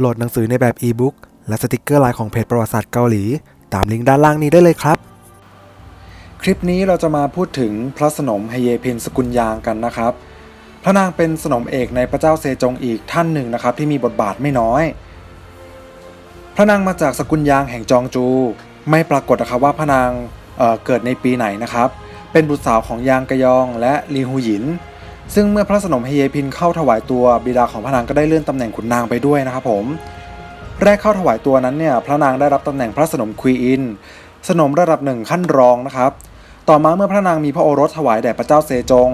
โหลดหนังสือในแบบอีบุ๊กและสติกเกอร์ลน์ของเพจประวัติศาสตร์เกาหลี ตามลิงก์ด้านล่างนี้ได้เลยครับ คลิปนี้เราจะมาพูดถึงพระสนมเฮเยพินสกุลยางกันนะครับ พระนางเป็นสนมเอกในพระเจ้าเซจงอีกท่านหนึ่งนะครับ ที่มีบทบาทไม่น้อย พระนางมาจากสกุลยางแห่งจองจู ไม่ปรากฏนะครับว่าพระนางเเกิดในปีไหนนะครับ เป็นบุตรสาวของยางกะยองและลีฮูหยิน ซึ่งเมื่อพระสนมเฮเยพินเข้าถวายตัวบิดาของพระนางก็ได้เลื่อนตำแหน่งขุนนางไปด้วยนะครับผม แรกเข้าถวายตัวนั้นเนี่ยพระนางได้รับตำแหน่งพระสนมควีอิน สนมระดับหนึ่งขั้นรองนะครับ ต่อมาเมื่อพระนางมีพระโอรสถวายแด่พระเจ้าเซจง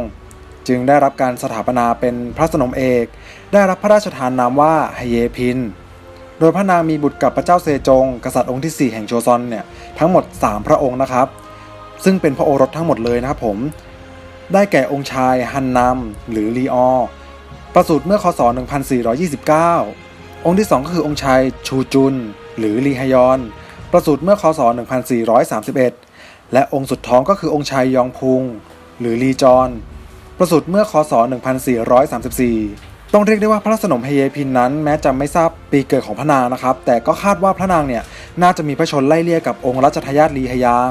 จึงได้รับการสถาปนาเป็นพระสนมเอก ได้รับพระราชทานนามว่าเฮเยพิน โดยพระนางมีบุตรกับพระเจ้าเซจง กษัตริย์องค์ที่ 4 แห่งโชซอนเนี่ยทั้งหมด 3 พระองค์นะครับ ซึ่งเป็นพระโอรสทั้งหมดเลยนะครับผม ได้แก่องค์ชายฮันนำหรือลีออประสูติเมื่อคศ 1429 องค์ที่ 2 ก็คือองค์ชายชูจุน หรือลีฮยอน ประสูติเมื่อคศ 1431 และองค์สุดท้องก็คือองค์ชายยองพุง หรือลีจอนประสูติเมื่อคศ 1434 ต้องเรียกได้ว่าพระสนมเฮเยพินนั้น แม้จะไม่ทราบปีเกิดของพระนางนะครับ แต่ก็คาดว่าพระนางเนี่ยน่าจะมีพระชนไล่เลี่ยกับองค์รัชทายาทลีฮยาง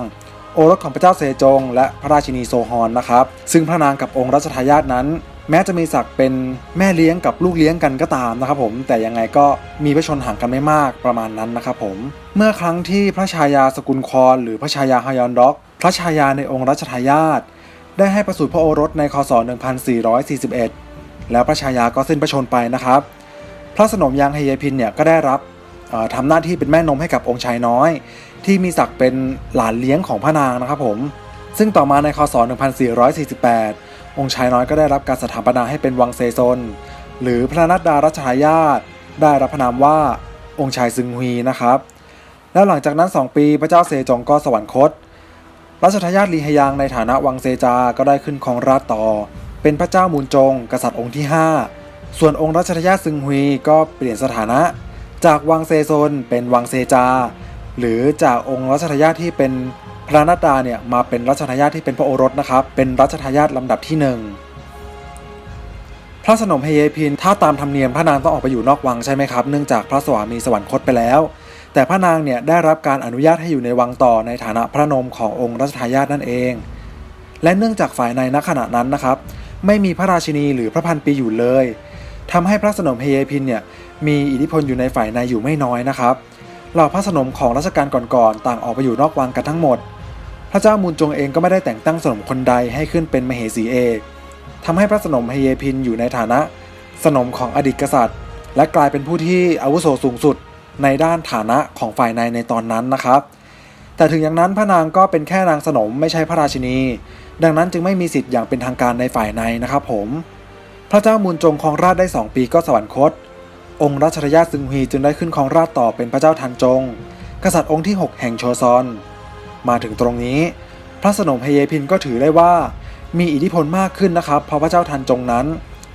โอรสของพระเจ้าเซจง และพระราชินีโซฮอนนะครับ ซึ่งพระนางกับองค์รัชทายาทนั้น แม้จะมีศักดิ์เป็นแม่เลี้ยงกับลูกเลี้ยงกันก็ตามนะครับผม แต่ยังไงก็มีพระชนห่างกันไม่มากประมาณนั้นนะครับผม เมื่อครั้งที่พระชายาสกุลคอนหรือพระชายาฮยอนด็อก พระชายาในองค์รัชทายาทได้ให้ประสูติพระโอรสในคศ 1441 แล้วพระชายาก็สิ้นพระชนไปนะครับ พระสนมยางเฮเยพินเนี่ยก็ได้รับ ทำหน้าที่เป็นแม่นมให้กับองค์ชายน้อย ที่มีศักดิ์เป็นหลานเลี้ยงของพระนางนะครับผม ซึ่งต่อมาในคศ 1448 องค์ชายน้อยก็ได้รับการสถาปนาให้เป็นวังเซซน หรือพระนัดดารัชทายาทได้รับพระนามว่าองค์ชายซึงฮีนะครับ แล้วหลังจากนั้น 2 ปีพระเจ้าเซจงก็สวรรคตรัชทายาทลีฮยางในฐานะวังเซจาก็ได้ขึ้นครองราชต่อ เป็นพระเจ้ามูลจง กษัตริย์องค์ที่ 5 ส่วนองค์รัชทายาทซึงฮีก็เปลี่ยนสถานะ จากวังเซโซนเป็นวังเซจา หรือจากองค์รัชทายาทที่เป็นพระนัดาเนี่ยมาเป็นรัชทายาทที่เป็นพระโอรสนะครับ เป็นรัชทายาทลำดับที่หนึ่งพระสนมเฮเยพินถ้าตามธรรมเนียมพระนางต้องออกไปอยู่นอกวังใช่ไหมครับ เนื่องจากพระสวามีสวรรคตไปแล้ว แต่พระนางเนี่ยได้รับการอนุญาตให้อยู่ในวังต่อในฐานะพระนมขององค์รัชทายาทนั่นเอง และเนื่องจากฝ่ายในณขณะนั้นนะครับ ไม่มีพระราชินีหรือพระพันปีอยู่เลย ทำให้พระสนมเฮเยพินเนี่ยมีอิทธิพลอยู่ในฝ่ายในอยู่ไม่น้อยนะครับเหล่าพระสนมของรัชกาลก่อนๆต่างออกไปอยู่นอกวังกันทั้งหมด พระเจ้ามูลจงเองก็ไม่ได้แต่งตั้งสนมคนใดให้ขึ้นเป็นมเหสีเอกทำให้พระสนมเฮเยพินอยู่ในฐานะสนมของอดีตกษัตริย์ และกลายเป็นผู้ที่อาวุโสสูงสุดในด้านฐานะของฝ่ายในในตอนนั้นนะครับ แต่ถึงอย่างนั้นพระนางก็เป็นแค่นางสนมไม่ใช่พระราชินี ดังนั้นจึงไม่มีสิทธิ์อย่างเป็นทางการในฝ่ายในนะครับผม พระเจ้ามูลจงครองราชได้2ปีก็สวรรคต องค์รัชทายาทซึงฮีจึงได้ขึ้นครองราชต่อเป็นพระเจ้าทันจง กษัตริย์องค์ที่ 6 แห่งโชซอน มาถึงตรงนี้ พระสนมเฮเยพินก็ถือได้ว่า มีอิทธิพลมากขึ้นนะครับเพราะพระเจ้าทันจงนั้น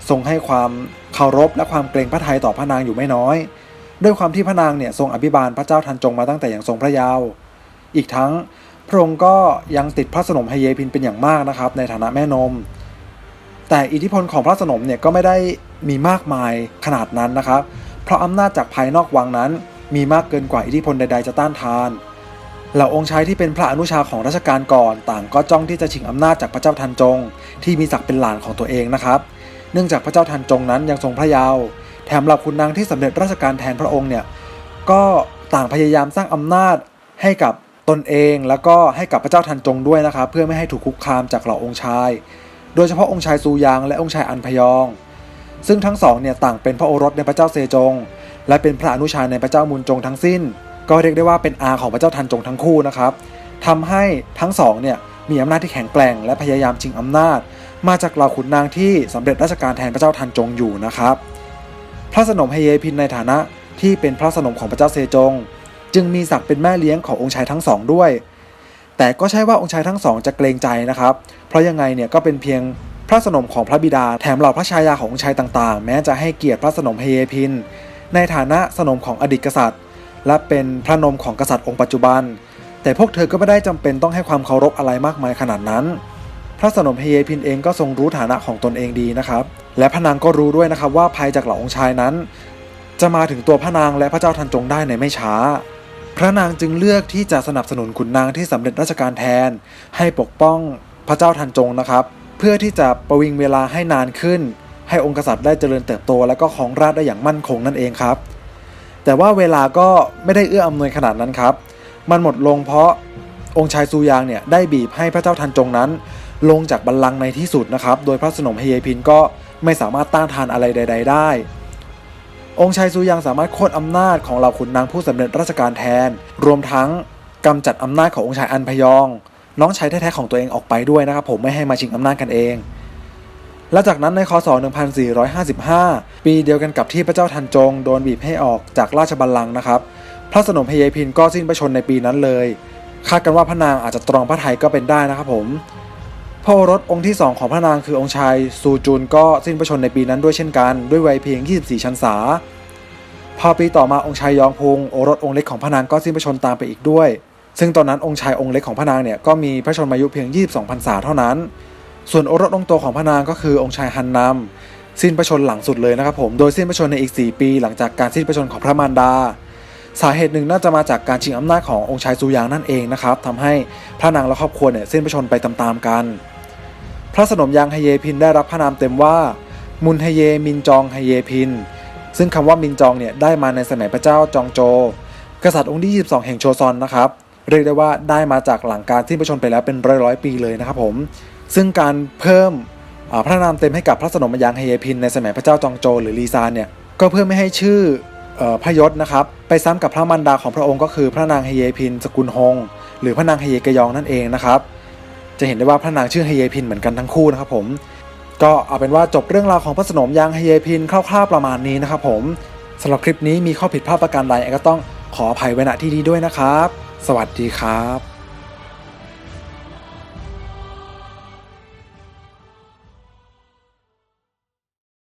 ทรงให้ความเคารพและความเกรงพระทัยต่อพระนางอยู่ไม่น้อย ด้วยความที่พระนางเนี่ยทรงอภิบาลพระเจ้าทันจงมาตั้งแต่อย่างทรงพระเยาว์อีกทั้งพระองค์ก็ยังติดพระสนมเฮเยพินเป็นอย่างมากนะครับ ในฐานะแม่นม แต่อิทธิพลของพระสนมเนี่ยก็ไม่ได้มีมากมายขนาดนั้นนะครับ เพราะอำนาจจากภายนอกวังนั้นมีมากเกินกว่าอิทธิพลใด ๆ จะต้านทานเหล่าองค์ชายที่เป็นพระอนุชาของรัชกาลก่อน ต่างก็จ้องที่จะชิงอำนาจจากพระเจ้าทันจง ที่มีศักดิ์เป็นหลานของตัวเองนะครับ เนื่องจากพระเจ้าทันจงนั้นยังทรงพระเยาว์แถมเหล่าขุนนางที่สำเร็จราชการแทนพระองค์เนี่ยก็ต่างพยายามสร้างอำนาจให้กับตนเอง แล้วก็ให้กับพระเจ้าทันจงด้วยนะครับ เพื่อไม่ให้ถูกคุกคามจากเหล่าองค์ชาย โดยเฉพาะองค์ชายซูยางและองค์ชายอันพยอง ซึ่งทั้งสองเนี่ยต่างเป็นพระโอรสในพระเจ้าเซจง และเป็นพระอนุชาในพระเจ้ามุนจงทั้งสิ้น ก็เรียกได้ว่าเป็นอาของพระเจ้าทันจงทั้งคู่นะครับทำให้ทั้งสองเนี่ยมีอำนาจที่แข็งแกร่งและพยายามชิงอำนาจ มาจากเหล่าขุนนางที่สำเร็จราชการแทนพระเจ้าทันจงอยู่นะครับ พระสนมเฮเยพินในฐานะที่เป็นพระสนมของพระเจ้าเซจง จึงมีศักดิ์เป็นแม่เลี้ยงขององค์ชายทั้งสองด้วย แต่ก็ใช่ว่าองค์ชายทั้งสองจะเกรงใจนะครับ เพราะยังไงเนี่ยก็เป็นเพียงพระสนมของพระบิดา แถมเหล่าพระชายาขององค์ชายต่างๆ แม้จะให้เกียรติพระสนมเฮเยพิน ในฐานะสนมของอดีตกษัตริย์ และเป็นพระนมของกษัตริย์องค์ปัจจุบัน แต่พวกเธอก็ไม่ได้จำเป็นต้องให้ความเคารพอะไรมากมายขนาดนั้น พระสนมเฮเยพินเองก็ทรงรู้ฐานะของตนเองดีนะครับ และพระนางก็รู้ด้วยนะครับว่าภัยจากเหล่าองค์ชายนั้น จะมาถึงตัวพระนางและพระเจ้าทันจงได้ในไม่ช้า พระนางจึงเลือกที่จะสนับสนุนขุนนางที่สำเร็จราชการแทน ให้ปกป้องพระเจ้าทันจงนะครับ เพื่อที่จะประวิงเวลาให้นานขึ้น ให้องค์กษัตริย์ได้เจริญเติบโต และก็ครองราชได้อย่างมั่นคงนั่นเองครับ แต่ว่าเวลาก็ไม่ได้เอื้ออำนวยขนาดนั้นครับ มันหมดลงเพราะองค์ชายซูยางเนี่ยได้บีบให้พระเจ้าทันจงนั้น ลงจากบัลลังก์ในที่สุดนะครับ โดยพระสนมเฮยพินก็ไม่สามารถต้านทานอะไรใด ๆ ได้ องค์ชายซูยังสามารถโค่นอำนาจของเหล่าขุนนางผู้สำเร็จราชการแทน รวมทั้งกำจัดอำนาจขององค์ชายอันพยอง น้องชายแท้ๆของตัวเองออกไปด้วยนะครับผมไม่ให้มาชิงอำนาจกันเองและจากนั้นในคศ 1455 ปีเดียวกันกับที่พระเจ้าทันจงโดนบีบให้ออกจากราชบัลลังก์นะครับ พระสนมเฮเยพินก็สิ้นพระชนในปีนั้นเลย คาดกันว่าพระนางอาจจะตรองพระไทยก็เป็นได้นะครับผม พระโอรสองค์ที่ 2 ของพระนางคือองค์ชายซูจุนก็สิ้นพระชนในปีนั้นด้วยเช่นกัน ด้วยวัยเพียง 24 ชันษา พอปีต่อมาองค์ชายยองพงโอรสองค์เล็กของพระนางก็สิ้นพระชนตามไปอีกด้วย ซึ่งตอนนั้นองค์ชายองค์เล็กของพระนางเนี่ยก็มีพระชนมายุเพียง 22พรรษาเท่านั้น ส่วนโอรสองค์โตของพระนางก็คือองค์ชายฮันนำสิ้นพระชนหลังสุดเลยนะครับผม โดยสิ้นพระชนในอีก 4 ปี หลังจากการสิ้นพระชนของพระมารดา สาเหตุหนึ่งน่าจะมาจากการชิงอำนาจขององค์ชายซูยางนั่นเองนะครับทำให้พระนางและครอบครัวเนี่ยสิ้นพระชนไปตามๆกัน พระสนมยางไฮเยพินได้รับพระนามเต็มว่า มุนไฮเยมินจองไฮเยพิน ซึ่งคำว่ามินจองเนี่ยได้มาในสมัยพระเจ้าจองโจ กษัตริย์องค์ที่ 22 แห่งโชซอนนะครับ เรียกได้ว่าได้มาจากหลังการสิ้นพระชนม์ไปแล้วเป็นร้อยร้อยปีเลยนะครับผม ซึ่งการเพิ่มพระนามเต็มให้กับพระสนมยางไฮเยพินในสมัยพระเจ้าจองโจ หรือลีซานเนี่ยก็เพื่อไม่ให้ชื่อพระยศนะครับไปซ้ำกับพระมารดาของพระองค์ก็คือพระนางไฮเยพินสกุลฮงหรือพระนางไฮเยกยองนั่นเองนะครับ จะเห็นได้ว่าพระนางชื่อไฮเยพินเหมือนกันทั้งคู่นะครับผม ก็เอาเป็นว่าจบเรื่องราวของพระสนมยางไฮเยพินคร่าวๆประมาณนี้นะครับผมสำหรับคลิปนี้มีข้อผิดพลาดประการใดก็ต้องขออภัยไว้ณที่นี้ด้วยนะครับ สวัสดีครับ